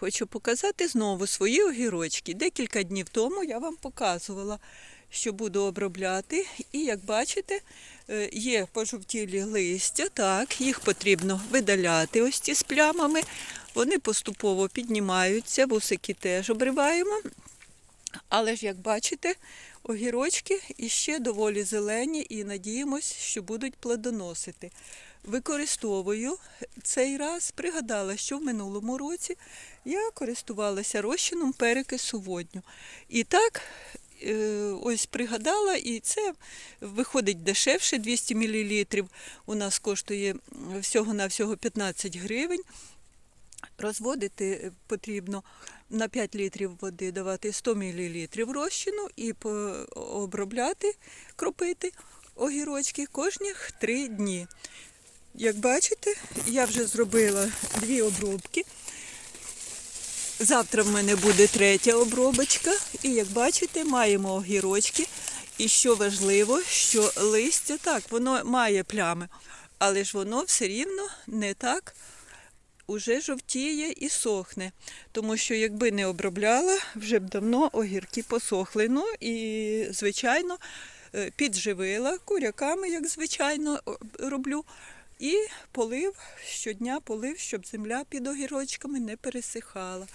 Хочу показати знову свої огірочки. Декілька днів тому я вам показувала, що буду обробляти. І як бачите, е, є пожовтілі листя, так, їх потрібно видаляти ось ці з плямами. Вони поступово піднімаються, вусики теж обриваємо. Але ж, як бачите, огірочки іще доволі зелені і надіємось, що будуть плодоносити. Використовую цей раз, пригадала, що в минулому році я користувалася розчином перекису водню. І так, е, ось пригадала, і це виходить дешевше, 200 мл у нас коштує всього-навсього 15 гривень. Розводити потрібно на 5 літрів води давати 100 мл розчину і обробляти, кропити огірочки кожних 3 дні. Як бачите, я вже зробила дві обробки. Завтра в мене буде третя обробочка. І як бачите, маємо огірочки. І що важливо, що листя так, воно має плями, але ж воно все рівно не так уже жовтіє і сохне. Тому що якби не обробляла, вже б давно огірки посохли. Ну і, звичайно, е, підживила куряками, як звичайно роблю. І полив щодня полив, щоб земля під огірочками не пересихала.